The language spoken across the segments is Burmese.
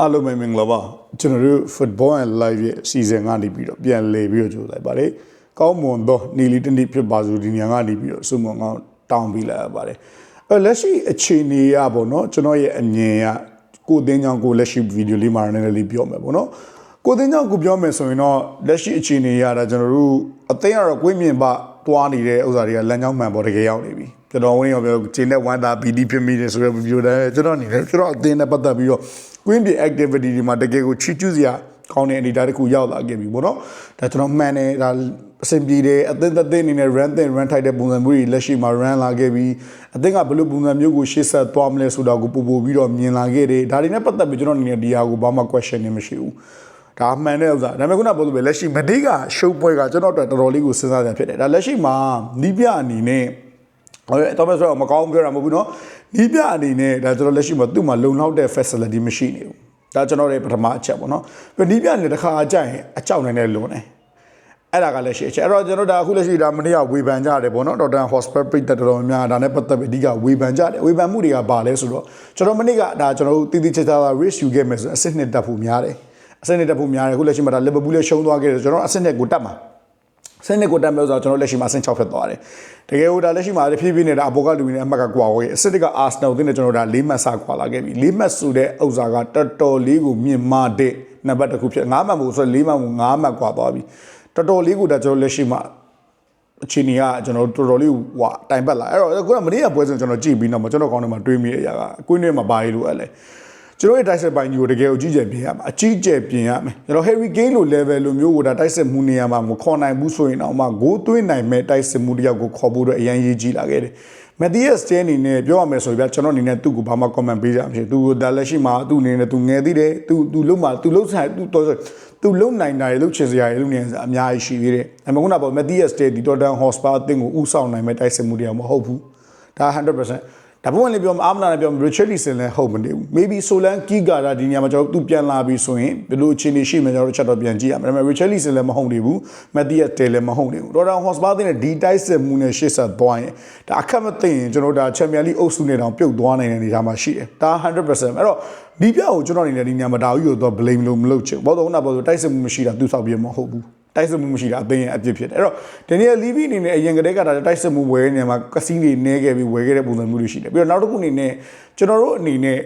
အားလုံးပဲမင်္ဂလာပါကျွန်တော်တို့ football and live ရဲ့အစီအစဉ်ကနေပြီးတော့ပြန်လည်ပြီးတော့ကြိုးလိုက်ပါတယ်ကောင်းမွန်သောနေလီတနေ့ဖြစ်ပါစို့ဒီညကနေပြီးတော့စုံမကောင်းတောင်းပေးလိုက်ရပါတယ်အဲလက်ရှိအခြေအနေရပေါ့နော်ကျွန်တော်ရဲ့အမြင်ကကိုယ်တင်းကြောင့်ကိုယ်လက်ရှိဗီဒီယိုလေးမှာနည်းနည်းလေးပြောမယ်ပေါ့နော်ကိုယ်တင်းကြောင့်ကိုပြောမယ်ဆိုရင်တော့လက်ရှိအခြေအနေရတာကျွန်တော်တို့အသိရတော့ကိုယ်မြင်ပါ တွားနေတဲ့ဥစ္စာတွေကလမ်းကြောင်းမှန်ပေါ်တကယ်ရောက်နေပြီကျွန်တော်ဝင်းရောပြောခြေနဲ့ဝမ်းသာ PD ဖြစ်မိတယ်ဆိုတော့ဗီဒီယိုတိုင်းကျွန်တော်အနေနဲ့ကျွန်တော်အသင်းနဲ့ပတ်သက်ပြီးတော့ Queen Bee activity တွေမှာတကယ်ကိုချီကျူးစရာကောင်းတဲ့အနေအထားတစ်ခုရောက်လာခဲ့ပြီပေါ့နော်ဒါကျွန်တော်မှန်တယ်ဒါအဆင်ပြေတယ်အသင်းသက်အနေနဲ့ run တဲ့ run ထိုက်တဲ့ပုံစံမျိုးတွေလက်ရှိမှာ run လာခဲ့ပြီးအသင်းကဘယ်လိုပုံစံမျိုးကိုရှေ့ဆက်သွားမလဲဆိုတာကိုပို့ပို့ပြီးတော့မြင်လာခဲ့တယ်ဒါတွေနဲ့ပတ်သက်ပြီးကျွန်တော်အနေနဲ့ဒီဟာကိုဘာမှ question နေမရှိဘူး ဒါမှန်တဲ့ဥစ္စာဒါပေမဲ့ခုနပြောလို့ပဲလက်ရှိမဒီကရှုပ်ပွဲကကျွန်တော်တို့တော်တော်လေးကိုစဉ်းစားရဖြစ်တယ်ဒါလက်ရှိမှာနီးပြအနေနဲ့ဟိုတော့မဆိုတော့မကောင်းပြောတာမဟုတ်ဘူးเนาะနီးပြအနေနဲ့ဒါကျွန်တော်လက်ရှိမှာသူ့မှာလုံလောက်တဲ့ facility မရှိနေဘူးဒါကျွန်တော်ရဲ့ပထမအချက်ပေါ့เนาะပြီးနီးပြအနေနဲ့တစ်ခါကြရင်အကြောက်နိုင်တဲ့လုံနေအဲ့ဒါကလည်းရှိအချက်အဲ့တော့ကျွန်တော်ဒါအခုလက်ရှိဒါမနေ့ကဝေဖန်ကြတယ်ပေါ့နော်ဒေါက်တာ hospital ပြတ်တော်တော်များဒါနဲ့ပတ်သက်ပြီးအဓိကဝေဖန်ကြတယ်ဝေဖန်မှုတွေကဘာလဲဆိုတော့ကျွန်တော်မနေ့ကဒါကျွန်တော်တို့တည်တည်ချာချာ risk ယူခဲ့မယ်ဆိုအစစ်နှစ်တက်ဖို့များတယ် အစစ်နှစ်တက်ဖို့များတယ်အခုလက်ရှိမှာဒါ Liverpool လည်းရှုံးသွားခဲ့တယ်ကျွန်တော်အစစ်နှစ်ကိုတက်မှာစနစ်ကိုတက်မဲ့ဆိုတော့ကျွန်တော်လက်ရှိမှာအဆင့်6ဖြစ်သွားတယ်တကယ်လို့ဒါလက်ရှိမှာဖြည်းဖြည်းနေတာအပေါ်ကလူတွေနဲ့အမှတ်ကကွာဝေးအစစ်တကအာဆနယ်တင်းနဲ့ကျွန်တော်ဒါ၄မှတ်စကွာလာခဲ့ပြီ၄မှတ်ဆိုတဲ့ဥစ္စာကတော်တော်လေးကိုမြင့်မားတဲ့နံပါတ်တစ်ခုဖြစ်၅မှတ်မို့ဆိုတော့၄မှတ်ကို၅မှတ်ကွာသွားပြီတော်တော်လေးကိုဒါကျွန်တော်လက်ရှိမှာအခြေအနေကကျွန်တော်တော်တော်လေးဟိုတိုင်ပတ်လာအဲ့တော့ခုနမနေ့ကပွဲစဉ်ကျွန်တော်ကြည့်ပြီးတော့ကျွန်တော်ကောင်းတယ်မှာတွေးမိတဲ့အရာကအကွင်းထဲမှာပါရလို့အဲ့လေ ကျွန်တော်ရဲ့တိုက်ဆက်ပိုင်းကြီးကိုတကယ်ကိုကြီးကျယ်ပြင်ရမှာအကြီးကျယ်ပြင်ရမယ်ကျွန်တော် Harry Kane လို level လိုမျိုးကိုဒါတိုက်ဆက်မှုနေရာမှာမခေါ်နိုင်ဘူးဆိုရင်တော့မှဂိုးသွင်းနိုင်မဲ့တိုက်ဆက်မှုတယောက်ကိုခေါ်ဖို့တော့အရန်ရေးကြီးလာခဲ့တယ်မက်သီးယက်စ်တဲအနေနဲ့ပြောရမယ်ဆိုရင်ဗျကျွန်တော်အနေနဲ့သူ့ကိုဘာမှ comment ပေးကြမရှိဘူးသူဒါလက်ရှိမှာသူ့အနေနဲ့သူငယ်သေးတယ်သူသူလုံးမှာသူလုံးဆိုင်သူတော့သူလုံးနိုင်တာရေလုံးချင်စရာရေလုံးနေအများကြီးရှိသေးတယ်အမကုနာပေါ်မက်သီးယက်စ်တဲဒီတော်တန်ဟော့စပါအသင်းကိုဥဆောင်နိုင်မဲ့တိုက်စစ်မှုတရားမဟုတ်ဘူးဒါ100% ဒါပုံလည်းပြောမအားမနာလည်းပြော Richarlison လည်းဟုတ်မနေဘူး maybe Solan Kigara ဒီနေရာမှာကျွန်တော်သူပြန်လာပြီဆိုရင်ဘယ်လိုအခြေအနေရှိမှကျွန်တော်တို့ချက်တော့ပြန်ကြည့်ရမယ်ဒါပေမဲ့ Richarlison လည်းမဟုတ်နေဘူး Matthias Tel လည်းမဟုတ်နေဘူး Rotterdam Hotspur တဲ့ဒီတိုက်စစ်မှုနဲ့ရှေ့ဆက်သွားရင်ဒါအခက်မသိရင်ကျွန်တော်ဒါ Champions League အုပ်စုနဲ့တောင်ပြုတ်သွားနိုင်တဲ့အနေအထားမှာရှိတယ်ဒါ100%အဲ့တော့ဒီပြောက်ကိုကျွန်တော်အနေနဲ့ဒီနေရာမှာဒါကြီးကိုတော့ blame လို့မလုပ်ချင်ဘူးဘာလို့ခုနကပြောဆိုတိုက်စစ်မှုမရှိတာသူဆောက်ပြမဟုတ်ဘူး တိုက်စစ်မှုမရှိတာအသိရင်အပြစ်ဖြစ်တယ်အဲ့တော့ဒီနေ့လီဗီအနေနဲ့အရင်ကတည်းကဒါတိုက်စစ်မှုဝယ်နေမှာကစီးတွေနဲခဲ့ပြီးဝယ်ခဲ့တဲ့ပုံစံမျိုးတွေရှိတယ်ပြီးတော့နောက်တစ်ခုအနေနဲ့ကျွန်တော်တို့အနေနဲ့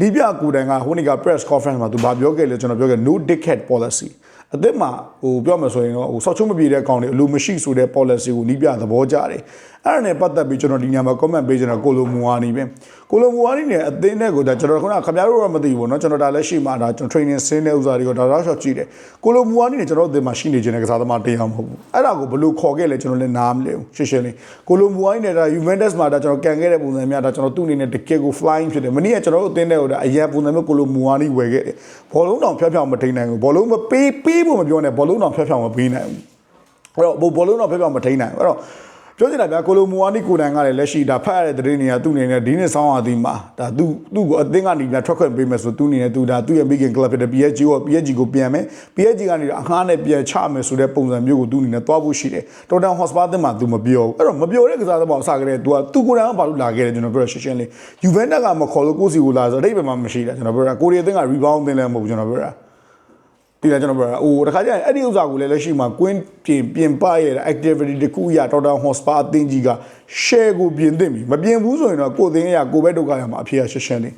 လီဗျာကိုတိုင်ကဟိုနေ့က press conference မှာသူဗာပြောခဲ့လေကျွန်တော်ပြောခဲ့ no dickhead policy အသက်မှာဟိုပြောမှဆိုရင်တော့ဟိုဆောက်ချုံမပြေတဲ့ကောင်တွေအလိုမရှိဆိုတဲ့ policy ကိုနီးပြသဘောကျတယ်အဲ့ဒါနဲ့ပတ်သက်ပြီးကျွန်တော်ဒီညမှာ comment ပေးချင်တာကိုလိုမူဝါနီပဲကိုလိုမူဝါနီနဲ့အသင်းနဲ့ကိုဒါကျွန်တော်ခုနခင်ဗျားတို့တော့မသိဘူးပေါ့နော်ကျွန်တော်ဒါလည်းရှိမှဒါကျွန်တော် training ဆင်းတဲ့ဥစားတွေကိုဒါတော့ short ကြည့်တယ်ကိုလိုမူဝါနီနဲ့ကျွန်တော်အသင်းမှာရှိနေခြင်းတဲ့ကစားသမားတရားမဟုတ်ဘူးအဲ့ဒါကိုဘယ်လိုခေါ်ခဲ့လဲကျွန်တော်လည်းနားမလဲဘူးရှင်းရှင်းလေးကိုလိုမူဝါနီနဲ့ဒါ Juventus မှာဒါကျွန်တော်ကန်ခဲ့တဲ့ပုံစံများဒါကျွန်တော်သူ့အနေနဲ့တကယ်ကို flying ဖြစ်တယ်မနေ့ကကျွန်တော်တို့အသင်းတဲ့ဟိုဒါအရင်ပုံစံမျိုးကိုလိုမူဝါနီဝယ်ခဲ့တယ်ဘောလုံးတောင်ဖျက်ဖျောက်မထိန်နိုင်ဘူးဘောလုံးမပေးပေးဖို့မပြောနဲ့ဘောလုံးတောင်ဖျက်ဖျောက်မပေးနိုင်ဘူးအဲ့တော့ဘောလုံးတော့ဖျက်ဖျောက်မထိန်နိုင်ဘူးအဲ့တော့ပြောချင်တာဗျာကိုလိုမူဝါနီကိုတန်ကလည်းလက်ရှိဒါဖတ်ရတဲ့သတင်းတွေကသူ့အနေနဲ့ဒီနေ့ဆောင်းရသည်မှာဒါသူသူ့ကိုအသင်းကနေပြန်ထွက်ခွင့်ပေးမယ်ဆိုသူ့အနေနဲ့သူဒါသူ့ရဲ့ big club ဖြစ်တဲ့ PSG ကို PSG ကိုပြန်မယ် PSG ကနေအငှားနဲ့ပြန်ချမယ်ဆိုတဲ့ပုံစံမျိုးကိုသူ့အနေနဲ့သွားဖို့ရှိတယ်တော်တန် Hotspur အသင်းမှာသူမပြောဘူးအဲ့တော့မပြောတဲ့ကစားသမားကိုစကြတဲ့သူကသူကိုယ်တိုင်ကဘာလို့လာခဲ့တယ်ကျွန်တော်ပြောရရှင်းရှင်းလေး Juventus ကမခေါ်လို့ကိုစီကိုလာဆိုအတိတ်ပဲမှမရှိတာကျွန်တော်ပြောတာကိုရီးယားအသင်းက rebound သင်းလည်းမဟုတ်ဘူးကျွန်တော်ပြောတာ ဒီလားကျွန်တော်ပြောတာဟိုတခါကျရင်အဲ့ဒီဥစ္စာကိုလည်းလက်ရှိမှာကွင်းပြင်ပြင်ပရဲ့ activity တခုရတော်တော် Hotspur အသင်းကြီးက share ကိုပြင်သင့်ပြီမပြင်ဘူးဆိုရင်တော့ကိုယ်သင်းရကိုပဲဒုက္ခရမှာအဖေရရှင်းရှင်းလေး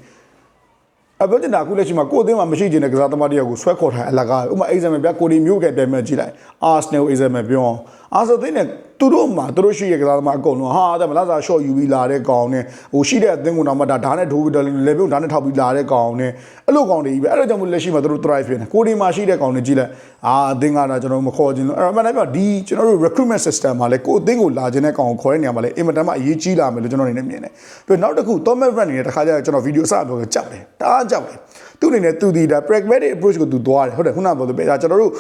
အပြောချင်တာအခုလက်ရှိမှာကိုယ်သင်းမှာမရှိချင်တဲ့ကစားသမားတယောက်ကိုဆွဲခေါ်ထားအလကားဥပမာ example ပြကိုဒီမျိုးကပြန်မဲ့ကြည့်လိုက် Arsenal example ပြောအောင် Arsenal သင်းနဲ့သူတို့မှာသူတို့ရှိရဲ့ကစားသမားအကုန်လုံးဟာတဲ့မလားစာ short ယူပြီးလာတဲ့ကောင်နဲ့ဟိုရှိတဲ့အသင်းကတော့မှဒါဓာတ်နဲ့ထိုးပြီးလေပြုံဓာတ်နဲ့ထောက်ပြီးလာတဲ့ကောင်နဲ့အဲ့လိုကောင်တွေကြီးပဲအဲ့ဒါကြောင့်မို့လက်ရှိမှာသူတို့ thrive ဖြစ်နေကိုဒီမှာရှိတဲ့ကောင်တွေကြည့်လိုက်အာအသင်းကတော့ကျွန်တော်မခေါ်ချင်လို့အဲ့တော့မှန်တယ်ပြောဒီကျွန်တော်တို့ recruitment system မှာလဲကိုအသင်းကိုလာခြင်းတဲ့ကောင်ကိုခေါ်တဲ့နေရာမှာလဲအင်မတန်မှအရေးကြီးလာမယ်လို့ကျွန်တော်အနေနဲ့မြင်တယ်ပြီးနောက်တစ်ခု Thomas Brand နေတဲ့တစ်ခါကျကျွန်တော်ဗီဒီယိုအစပြောကြောက်တယ်တအားကြောက်တယ်သူ့အနေနဲ့သူဒီဒါ pragmatic approach ကိုသူသွားတယ်ဟုတ်တယ်ခုနကပြောလို့ပဲဒါကျွန်တော်တို့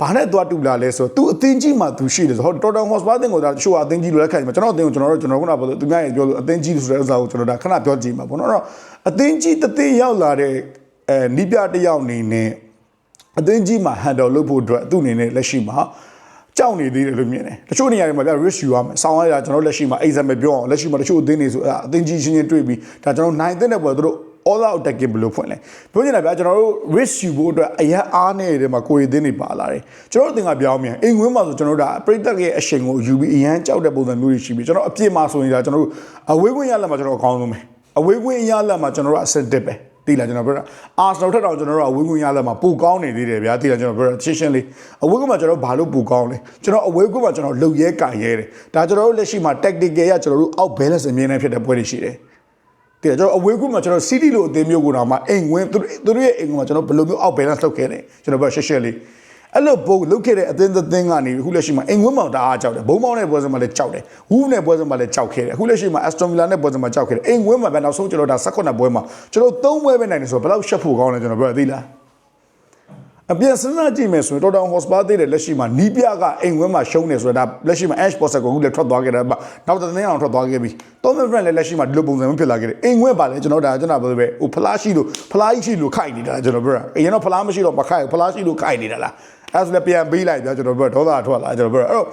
ဘာနဲ့သွားတူလာလဲဆိုတော့သူအသင်းကြီးမှသူရှိတယ်ဆိုတော့တော်တော် Hotspur အသင်းကိုဒါရှိုးအသင်းကြီးလို့လက်ခံကြမှာကျွန်တော်အသင်းကိုကျွန်တော်တို့ကျွန်တော်ခုနကပြောလို့သူများရဲ့ပြောလို့အသင်းကြီးဆိုတဲ့ဥစ္စာကိုကျွန်တော်ဒါခဏပြောကြည့်မှာပေါ့နော်အဲ့တော့အသင်းကြီးတသင်းရောက်လာတဲ့အဲနီးပြတစ်ယောက်အနေနဲ့အသင်းကြီးမှာ handle လုပ်ဖို့အတွက်သူ့အနေနဲ့လက်ရှိမှာကြောက်နေသေးတယ်လို့မြင်တယ်တချို့နေရာတွေမှာပြ risk ယူရမယ်ဆောင်းရတာကျွန်တော်လက်ရှိမှာ exam ပြောအောင်လက်ရှိမှာတချို့အသင်းတွေဆိုအသင်းကြီးချင်းချင်းတွေ့ပြီးဒါကျွန်တော်နိုင်တဲ့တဲ့ပေါ်သူတို့ all out attacking ဘယ်လိုဖွင့်လဲပြောချင်တာဗျာကျွန်တော်တို့ risk ယူဖို့အတွက်အရန်အားနေတဲ့မှာကိုရီသင်းတွေပါလာတယ်ကျွန်တော်တို့အတင်ကပြောင်းမြန်အိမ်ဝင်းမှာဆိုကျွန်တော်တို့ဒါပရိသတ်ရဲ့အရှင်ကိုယူပြီးအရန်ကြောက်တဲ့ပုံစံမျိုးတွေရှိပြီးကျွန်တော်အပြစ်မှာဆိုရင်ဒါကျွန်တော်တို့အဝေးကွင်းရလက်မှာကျွန်တော်အကောင်းဆုံးပဲအဝေးကွင်းရလက်မှာကျွန်တော်တို့အဆင့်တက်ပဲတိလာကျွန်တော်ပြောတာအာစနယ်ထက်တော့ကျွန်တော်တို့အဝေးကွင်းရလက်မှာပူကောင်းနေသေးတယ်ဗျာတိလာကျွန်တော်ပြောတာရှင်းရှင်းလေးအဝေးကွင်းမှာကျွန်တော်ဘာလို့ပူကောင်းလဲကျွန်တော်အဝေးကွင်းမှာကျွန်တော်လုံရဲကင်ရဲတယ်ဒါကျွန်တော်တို့လက်ရှိမှာ tactical ရကျွန်တော်တို့ out balance အမြင်နဲ့ဖြစ်တဲ့ပွဲတွေရှိတယ် တကယ်ကျွန်တော်အဝေးကူမှာကျွန်တော် city လို့အသေးမျိုးကိုတော့မှအိမ်ဝင်သူတို့သူတို့ရဲ့အိမ်ကမှာကျွန်တော်ဘယ်လိုမျိုးအောက် balance လုပ်ခဲ့လဲကျွန်တော်ပြောရှက်ရှက်လေးအဲ့လိုပုံလုပ်ခဲ့တဲ့အသင်းသင်းကနေအခုလက်ရှိမှာအိမ်ဝင်မောင်တအားကြောက်တယ်ဘုံမောင်နဲ့ပွဲစမှာလည်းကြောက်တယ်ဝူးနဲ့ပွဲစမှာလည်းကြောက်ခဲ့တယ်အခုလက်ရှိမှာ Aston Villa နဲ့ပွဲစမှာကြောက်ခဲ့တယ်အိမ်ဝင်မှာပဲနောက်ဆုံးကျွန်တော်ဒါ16ပွဲမှာကျွန်တော်3ပွဲပဲနိုင်တယ်ဆိုတော့ဘယ်လောက်ရှက်ဖို့ကောင်းလဲကျွန်တော်ပြောရသေးလား အပြင်စဉ်းစားကြည့်မယ်ဆိုရင်တော်တော် hospital သေးတယ်လက်ရှိမှာနီးပြကအိမ်ဝင်းမှာရှုံးနေဆိုတာဒါလက်ရှိမှာ Ash Poster ကိုအခုလည်းထွက်သွားခဲ့တယ်ဗျနောက်တစ်နေ့အောင်ထွက်သွားခဲ့ပြီသုံးမဖရန်လည်းလက်ရှိမှာဒီလိုပုံစံမျိုးဖြစ်လာခဲ့တယ်အိမ်ဝင်းပါလေကျွန်တော်ဒါကျွန်တော်ပြောပဲဟိုဖလားရှိလို့ဖလားရှိလို့ခိုက်နေတာကျွန်တော်ပြောတာအရင်တော့ဖလားမရှိတော့မခိုက်ဘူးဖလားရှိလို့ခိုက်နေတာလားအဲ့ဒါဆိုလည်းပြန်ပေးလိုက်ပြကျွန်တော်ပြောဒေါသထွက်လာကျွန်တော်ပြောအဲ့တော့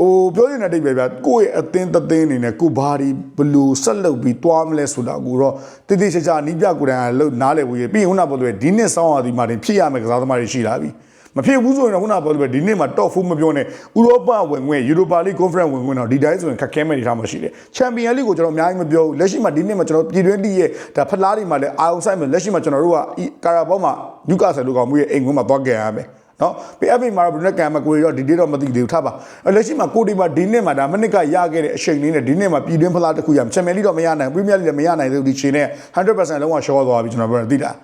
ဟိုပြောနေတဲ့တိတ်ပဲဗျာကိုယ့်ရဲ့အသင်းသင်းအနေနဲ့ကိုဘာဒီဘလူဆက်လုပ်ပြီးတွားမလဲဆိုတာကိုတော့တိတိကျကျနီးပြကိုယ်တိုင်ကလို့နားလည်ဘူးရေပြီးရင်ခုနကပြောလို့ဒီနှစ်ဆောင်းရသည်မှာတင်ဖြစ်ရမယ်ကစားသမားတွေရှိလာပြီမဖြစ်ဘူးဆိုရင်တော့ခုနကပြောလို့ဒီနေ့မှာ top 4မပြောနဲ့ဥရောပဝင်ဝင် Europa League Conference ဝင်ဝင်တော့ဒီတိုင်းဆိုရင်ခက်ခဲမဲ့နေထားမှရှိတယ် Champion League ကိုကျွန်တော်အများကြီးမပြောဘူးလက်ရှိမှာဒီနေ့မှာကျွန်တော်ပြည်တွင်းတီးရဲ့ဒါဖလားတွေမှာလည်းအာရုံစိုက်မယ်လက်ရှိမှာကျွန်တော်တို့ကကာရာဘောမှာနျူကာဆယ်လိုကောင်မှုရဲ့အိမ်ဝင်မှာသွားကြရမယ် နော် PFA မှာတော့ဘယ်နဲ့ကံမကိုရောဒီဒေတော့မသိသေးဘူးထားပါလက်ရှိမှာကိုဒီမှာဒီနှစ်မှာဒါမနစ်ကရခဲ့တဲ့အချိန်လေးနဲ့ဒီနှစ်မှာပြည်တွင်းဖလားတစ်ခုရချန်ပီယံလိတော့မရနိုင်ဘူးပရီးမီးယားလိလည်းမရနိုင်သေးဘူးဒီချိန်နဲ့100%လုံးဝရှော့သွားပြီကျွန်တော်ပြောတာသိလား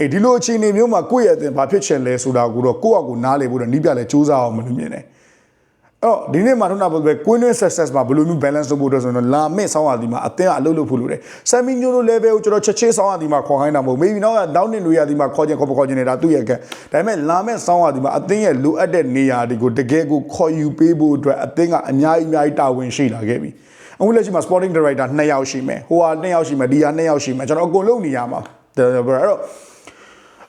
အေးဒီလိုအခြေအနေမျိုးမှာကိုယ့်ရဲ့အတင်ဘာဖြစ်ချင်လဲဆိုတာကိုတော့ကိုယ့်အကူနားလေဖို့တော့နီးပြလဲစူးစမ်းအောင်မလို့မြင်တယ်အဲ့ တော့ဒီနေ့မှာထုံးတာပေါ့ပဲ Queen Win Success မှာဘယ်လိုမျိုး balance လုပ်ဖို့အတွက်ဆိုတော့လာမစ်ဆောင်းရသည်မှာအသင်းကအလုပ်လုပ်ဖို့လိုတယ်။ Semi New level ကိုကျွန်တော်ချက်ချင်းဆောင်းရသည်မှာခေါ်ခိုင်းတာမဟုတ် maybe တော့နောက်နှစ်လူရသည်မှာခေါ်ခြင်းခေါ်ခေါ်ခြင်းနေတာသူ့ရဲ့ကဒါပေမဲ့လာမစ်ဆောင်းရသည်မှာအသင်းရဲ့လိုအပ်တဲ့နေရာတွေကိုတကယ်ကိုခေါ်ယူပေးဖို့အတွက်အသင်းကအများကြီးအများကြီးတာဝန်ရှိလာခဲ့ပြီ။အခုလက်ရှိမှာ Sporting Director 2ယောက်ရှိမယ်။ဟိုဟာ2ယောက်ရှိမယ်ဒီဟာ2ယောက်ရှိမယ်ကျွန်တော်အကုန်လုံးနေရမှာ။ဒါဆိုတော့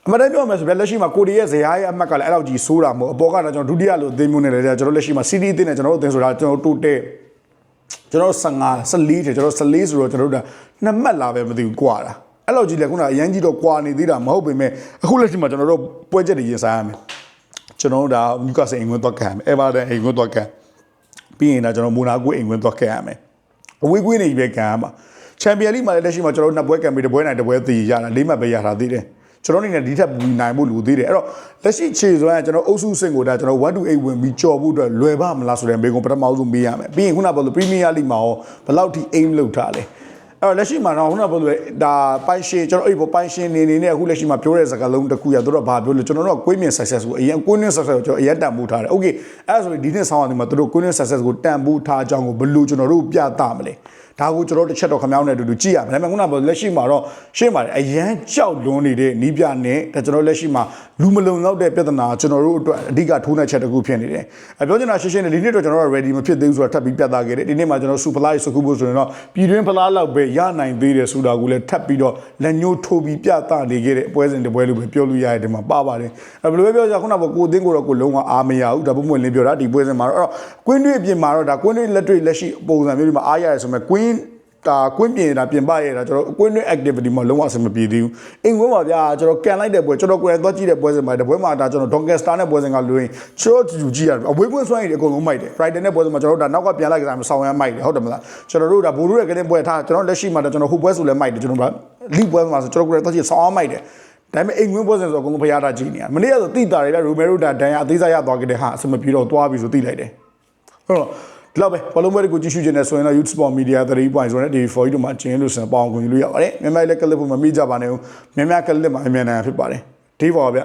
အမှန်တမ်းပြောမယ်ဆိုရင်လက်ရှိမှာကိုရီးယားဇယားရဲ့အမှတ်ကလည်းအဲ့လောက်ကြီးဆိုးတာမဟုတ်အပေါ်ကတော့ကျွန်တော်ဒုတိယလို့အသိမျိုးနဲ့လည်းကျွန်တော်လက်ရှိမှာ CD အသိနဲ့ကျွန်တော်တို့အသိဆိုတာကျွန်တော်တိုးတဲ့ကျွန်တော်15 14ထဲကျွန်တော်14ဆိုတော့ကျွန်တော်တို့ကနှစ်မှတ်လာပဲမသိဘူးကွာတာအဲ့လောက်ကြီးလေခုနအရန်ကြီးတော့ကွာနေသေးတာမဟုတ်ပေမဲ့အခုလက်ရှိမှာကျွန်တော်တို့ပွဲချက်တွေရင်ဆိုင်ရမယ်ကျွန်တော်တို့ဒါနျူကာဆယ်အိမ်ဝင်သွားခံရမယ်အေဗာတန်အိမ်ဝင်သွားခံပြီးရင်ဒါကျွန်တော်မိုနာကိုအိမ်ဝင်သွားခံရမယ်အဝေးကွင်းနေပဲခံရမှာချန်ပီယံလိမှာလည်းလက်ရှိမှာကျွန်တော်တို့နှစ်ပွဲကန်ပြီးတစ်ပွဲနိုင်တစ်ပွဲတည်ရတာလေးမှတ်ပဲရတာသေးတယ် ကျွန်တော်အနေနဲ့ဒီထက်ပူနိုင်ဖို့လိုသေးတယ်အဲ့တော့လက်ရှိခြေစွမ်းကကျွန်တော်အုပ်စုစင်ကိုဒါကျွန်တော်1 to 8ဝင်ပြီးကြော်ဖို့အတွက်လွယ်ပါမလားဆိုတဲ့မေးခွန်းပထမဆုံးမေးရမယ်ပြီးရင်ခုနကပြောလို့ Premier League မှာရောဘယ်လောက်ထိ aim လုပ်ထားလဲအဲ့တော့လက်ရှိမှာတော့ခုနကပြောလို့ဒါပိုင်ရှင်ကျွန်တော်အဲ့ပေါ်ပိုင်ရှင်နေနေနဲ့အခုလက်ရှိမှာပြောတဲ့စကားလုံးတစ်ခုရတို့တော့ဘာပြောလို့ကျွန်တော်တို့ကကွေးမြင် success ကိုအရင်ကွေးမြင် success ကိုကျွန်တော်အရင်တန်ဖိုးထားတယ် okay အဲ့ဒါဆိုရင်ဒီနေ့ဆောင်းအောင်ဒီမှာတို့ကွေးမြင် success ကိုတန်ဖိုးထားအကြောင်းကိုဘယ်လိုကျွန်တော်တို့ပြသမလဲ ဒါကိုကျွန်တော်တစ်ချက်တော့ခမောင်းနဲ့အတူတူကြည့်ရမယ်ဒါပေမဲ့ခုနကလက်ရှိမှာတော့ရှင်းပါတယ်အရန်ကြောက်လွန်းနေတဲ့နီးပြနဲ့ဒါကျွန်တော်လက်ရှိမှာလူမလုံလောက်တဲ့ပြဿနာကျွန်တော်တို့အတွက်အဓိကထိုးနှက်ချက်တစ်ခုဖြစ်နေတယ်အပြောချင်တာရှင်းရှင်းနဲ့ဒီနေ့တော့ကျွန်တော်တို့ ready မဖြစ်သေးဘူးဆိုတာထပ်ပြီးပြသခဲ့တယ်ဒီနေ့မှာကျွန်တော်စူပလာစကူဖို့ဆိုရင်တော့ပြည်တွင်းဖလားလောက်ပဲရနိုင်သေးတယ်ဆိုတာကိုလည်းထပ်ပြီးတော့လက်ညှိုးထိုးပြီးပြသနေခဲ့တဲ့ပွဲစဉ်တစ်ပွဲလို့ပဲပြောလို့ရတဲ့ဒီမှာပါပါတယ်အဲဘယ်လိုပဲပြောကြခုနကကိုအသင်းကိုတော့ကိုလုံးဝအားမရဘူးဒါပုံမှန်လင်းပြောတာဒီပွဲစဉ်မှာတော့အဲ့တော့ကွင်းတွေအပြင်မှာတော့ဒါကွင်းတွေလက်တွေလက်ရှိပုံစံမျိုးတွေမှာအားရတယ်ဆိုမဲ့ကွင်းဒါကွင်းပြင်တာပြင်ပရတာကျွန်တော်ကွင်းတွင်း activity မှာလုံးဝအဆင်မပြေသေးဘူးအိမ်ကွင်းပါဗျာကျွန်တော်ကန်လိုက်တဲ့ပွဲကျွန်တော်ကိုယ်တိုင်သွားကြည့်တဲ့ပွဲစဉ်မှာတပွဲမှာဒါကျွန်တော် Doncaster နဲ့ပွဲစဉ်ကလွင်ကျွန်တော်ကြည့်ရတယ်အဝေးကွင်းစွမ်းရည်အကုန်လုံးမိုက်တယ် Friday နဲ့ပွဲစဉ်မှာကျွန်တော်တို့ဒါနောက်ကပြန်လိုက်ကစားမဆောင်ရမ်းမိုက်တယ်ဟုတ်တယ်မလားကျွန်တော်တို့ဒါဘူရူရဲ့ကလေးပွဲထားကျွန်တော်လက်ရှိမှာဒါကျွန်တော်ဟိုပွဲဆိုလဲမိုက်တယ်ကျွန်တော်ကလိပွဲမှာဆိုကျွန်တော်ကိုယ်တိုင်သွားကြည့်ဆောင်ရမ်းမိုက်တယ်ဒါပေမဲ့အိမ်ဝင်ပွဲစဉ်ဆိုအကုန်လုံးဖျားတာကြည့်နေရမနေ့ကဆိုတိတာတွေဗျရိုမယ်ရိုဒါဒန်ရအသေးစားရသွားကြတဲ့ဟာအဆင်မပြေတော့သွားပြီဆိုတိလိုက်တယ်ဟုတ်တော့ ဒီလောက်ပဲဘလုံးပွဲကိုကြည့်ရှုခြင်းနဲ့ဆိုရင်တော့ YouTube Sport Media 3.0နဲ့ TV4 တို့မှာကျင်းလို့စံပေါအောင်ခွင့်ယူလို့ရပါတယ်မြန်မာလည်းကလစ်ဖို့မမိကြပါနဲ့ဦးမြန်မာကလစ်မှာအမြန်တန်ဖြစ်ပါတယ်ဒီပေါ်ဗျ